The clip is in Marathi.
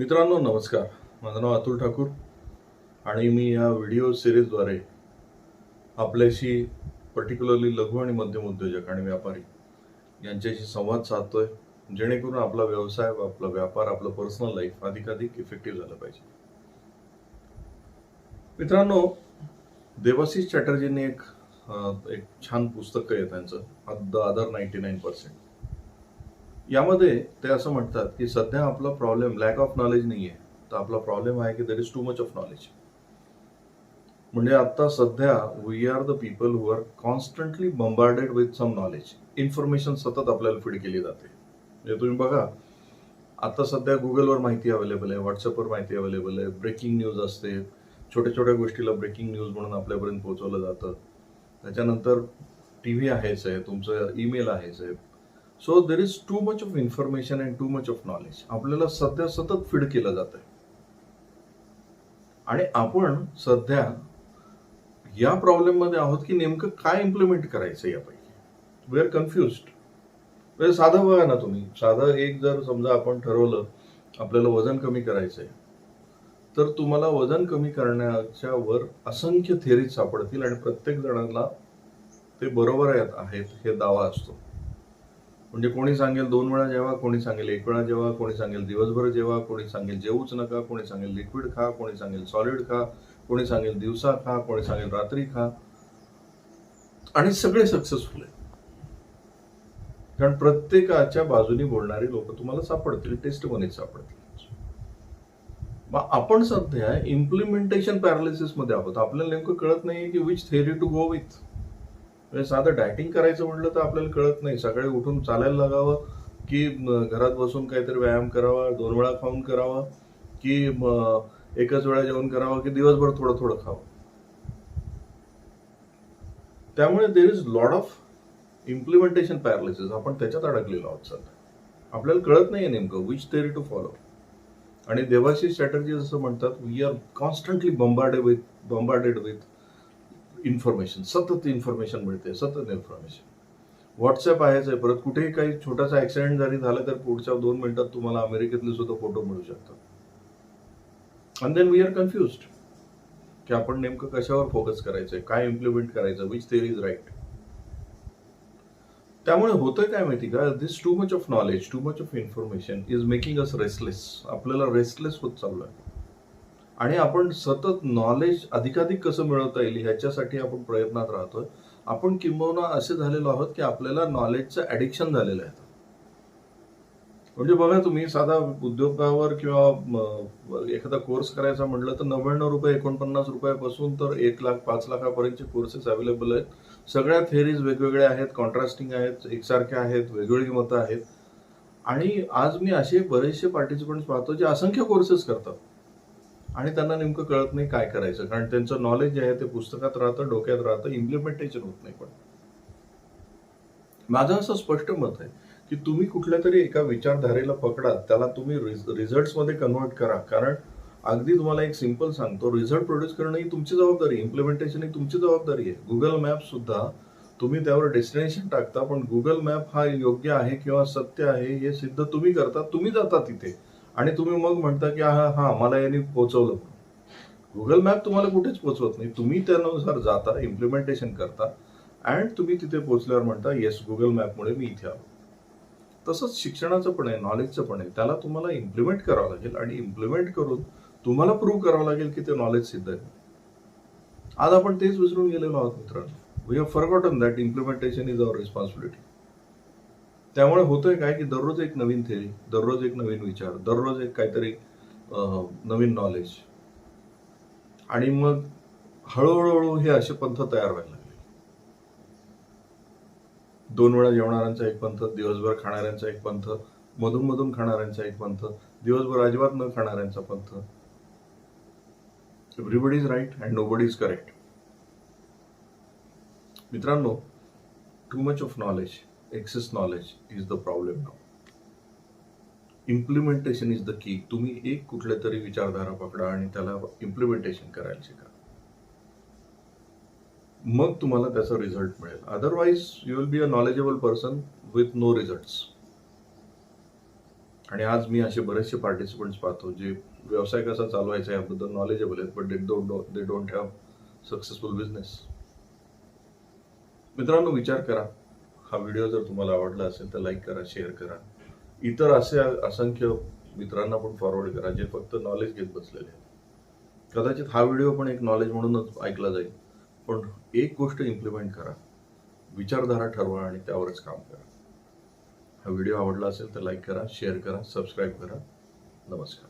मित्रांनो नमस्कार. माझं नाव अतुल ठाकूर आणि मी या व्हिडिओ सिरीजद्वारे आपल्याशी पर्टिक्युलरली लघु आणि मध्यम उद्योजक आणि व्यापारी यांच्याशी संवाद साधतोय जेणेकरून आपला व्यवसाय आपला व्यापार आपलं पर्सनल लाईफ अधिकाधिक इफेक्टिव्ह झालं पाहिजे. मित्रांनो देवाशीष चॅटर्जींनी एक एक छान पुस्तक आहे त्यांचं the other ninety nine percent यामध्ये ते असं म्हणतात की सध्या आपला प्रॉब्लेम लॅक ऑफ नॉलेज नाही आहे तर आपला प्रॉब्लेम आहे की there is too much of knowledge म्हणजे आता सध्या we are the people who are constantly bombarded with some knowledge information सतत आपल्याला फीड केली जाते. म्हणजे तुम्ही बघा आता सध्या गुगलवर माहिती अवेलेबल आहे व्हॉट्सअपवर माहिती अवेलेबल आहे ब्रेकिंग न्यूज असते. छोट्या छोट्या गोष्टीला ब्रेकिंग न्यूज म्हणून आपल्यापर्यंत पोहोचवलं जातं. त्याच्यानंतर टी व्ही आहेच आहे तुमचं ईमेल आहेच आहे so there is too much of information and too much of knowledge आपल्याला सध्या सतत फीड केलं जात आहे आणि आपण सध्या या प्रॉब्लेममध्ये आहोत की नेमकं काय इम्प्लिमेंट करायचं यापैकी? वी आर कन्फ्युज्ड म्हणजे साधं बघा ना तुम्ही. साधं एक जर समजा आपण ठरवलं आपल्याला वजन कमी करायचंय तर तुम्हाला वजन कमी करण्याच्या वर असंख्य थेरीज सापडतील आणि प्रत्येक जणांना ते बरोबर आहेत हे दावा असतो. म्हणजे कोणी सांगेल दोन वेळा जेवा कोणी सांगेल एक वेळा जेवा कोणी सांगेल दिवसभर जेवा कोणी सांगेल जेवूच नका कोणी सांगेल लिक्विड खा कोणी सांगेल सॉलिड खा कोणी सांगेल दिवसा खा कोणी सांगेल रात्री खा. आणि सगळे सक्सेसफुल आहे कारण प्रत्येकाच्या बाजूनी बोलणारी लोक तुम्हाला सापडतील टेस्टमध्ये सापडतील. मग आपण सध्या इम्प्लिमेंटेशन पॅरालिसिसमध्ये आहोत. आपल्याला नेमकं कळत नाही की which theory to go with म्हणजे साधं डायटिंग करायचं म्हटलं तर आपल्याला कळत नाही. सकाळी उठून चालायला लागावं की घरात बसून काहीतरी व्यायाम करावा दोन वेळा खाऊन करावा की एकच वेळा जेवण करावं की दिवसभर थोडं थोडं खावं. त्यामुळे there is lot of implementation paralysis आपण त्याच्यात अडकलेलो आहोत सध्या. आपल्याला कळत नाहीये नेमकं विच थेरी टू फॉलो आणि देवाशी चॅटर्जी असं म्हणतात we are constantly bombarded with bombarded with information सतत इन्फॉर्मेशन मिळते सतत इन्फॉर्मेशन व्हॉट्सअप आहेच आहे परत कुठेही काही छोटासा ऍक्सिडेंट जरी झाला तर पुढच्या दोन मिनिटात तुम्हाला अमेरिकेतले सुद्धा फोटो मिळू शकतात. And then we are confused की आपण नेमकं कशावर फोकस करायचंय काय इम्प्लिमेंट करायचं विच थेअर इज राईट त्यामुळे होतंय काय माहिती का? This too much of knowledge too much of information is making us restless आपल्याला रेस्टलेस होत चाललोय. आणि आपण सतत नॉलेज अधिकाधिक कसं मिळवता येईल ह्याच्यासाठी आपण प्रयत्नात राहतोय. आपण किंबहुना असे झालेलो आहोत की आपल्याला नॉलेजचं ऍडिक्शन झालेलं आहे. म्हणजे बघा तुम्ही साधा उद्योगावर किंवा एखादा कोर्स करायचा म्हटलं तर नव्याण्णव रुपये एकोणपन्नास रुपयापासून तर एक लाख पाच लाखापर्यंतचे कोर्सेस अवेलेबल आहेत. सगळ्या थेरीज वेगवेगळ्या आहेत कॉन्ट्रास्टिंग आहेत एकसारख्या आहेत वेगवेगळी मतं आहेत. आणि आज मी असे बरेचसे पार्टिसिपंट्स पाहतो जे असंख्य कोर्सेस करतात. आणि त्यांना नेमकं कळत नाही काय करायचं. कारण त्यांचं नॉलेज जे आहे ते पुस्तकात राहतं डोक्यात राहतं इम्प्लिमेंटेशन होत नाही पण. माझं असं स्पष्ट मत आहे की तुम्ही कुठल्या तरी एका विचारधारेला पकडा त्याला तुम्ही रिझल्टमध्ये कन्व्हर्ट करा. कारण अगदी तुम्हाला एक सिंपल सांगतो रिझल्ट प्रोड्यूस करणं ही तुमची जबाबदारी इम्प्लिमेंटेशन ही तुमची जबाबदारी आहे. गुगल मॅप सुद्धा तुम्ही त्यावर डेस्टिनेशन टाकता पण गुगल मॅप हा योग्य आहे किंवा सत्य आहे हे सिद्ध तुम्ही करता तुम्ही जाता तिथे. आणि तुम्ही मग म्हणता की हा हा मला यांनी पोहोचवलं गुगल मॅप तुम्हाला कुठेच पोहोचवत नाही. तुम्ही त्यानुसार जाता इम्प्लिमेंटेशन करता अँड तुम्ही तिथे पोहोचल्यावर म्हणता येस गुगल मॅपमुळे मी इथे आलो. तसंच शिक्षणाचं पण आहे नॉलेजचं पण आहे. त्याला तुम्हाला इम्प्लिमेंट करावं लागेल आणि इम्प्लिमेंट करून तुम्हाला प्रूव्ह करावं लागेल की ते नॉलेज सिद्ध आहे. आज आपण तेच विसरून गेलेलो आहोत मित्रांनो. We have forgotten that implementation is our responsibility त्यामुळे होतंय काय की दररोज एक नवीन थेरी दररोज एक नवीन विचार दररोज एक काहीतरी नवीन नॉलेज आणि मग हळूहळू हळू हे असे पंथ तयार व्हायला लागले. दोन वेळा जेवणाऱ्यांचा एक पंथ दिवसभर खाणाऱ्यांचा एक पंथ मधून मधून खाणाऱ्यांचा एक पंथ दिवसभर अजिबात न खाणाऱ्यांचा पंथ. Everybody is right and nobody is correct मित्रांनो too much of knowledge access knowledge is the problem now implementation is the key तुम्ही एक कुठल्या तरी विचारधारा पकडा आणि त्याला इम्प्लिमेंटेशन करायला शिका. मग तुम्हाला त्याचा रिझल्ट मिळेल. Otherwise you will be a knowledgeable person with no results आणि आज मी असे बरेचसे पार्टिसिपंट्स पाहतो जे व्यवसाय कसा चालवायचा याबद्दल नॉलेजेबल आहेत but they don't they don't have successful business मित्रांनो विचार करा. हा व्हिडिओ जर तुम्हाला आवडला असेल तर लाईक करा शेअर करा. इतर असे असंख्य मित्रांना पण फॉरवर्ड करा जे फक्त नॉलेज घेत बसलेले आहेत. कदाचित हा व्हिडिओ पण एक नॉलेज म्हणूनच ऐकला जाईल. पण एक गोष्ट इम्प्लिमेंट करा. विचारधारा ठरवा आणि त्यावरच काम करा. हा व्हिडिओ आवडला असेल तर लाईक करा शेअर करा सबस्क्राईब करा. नमस्कार.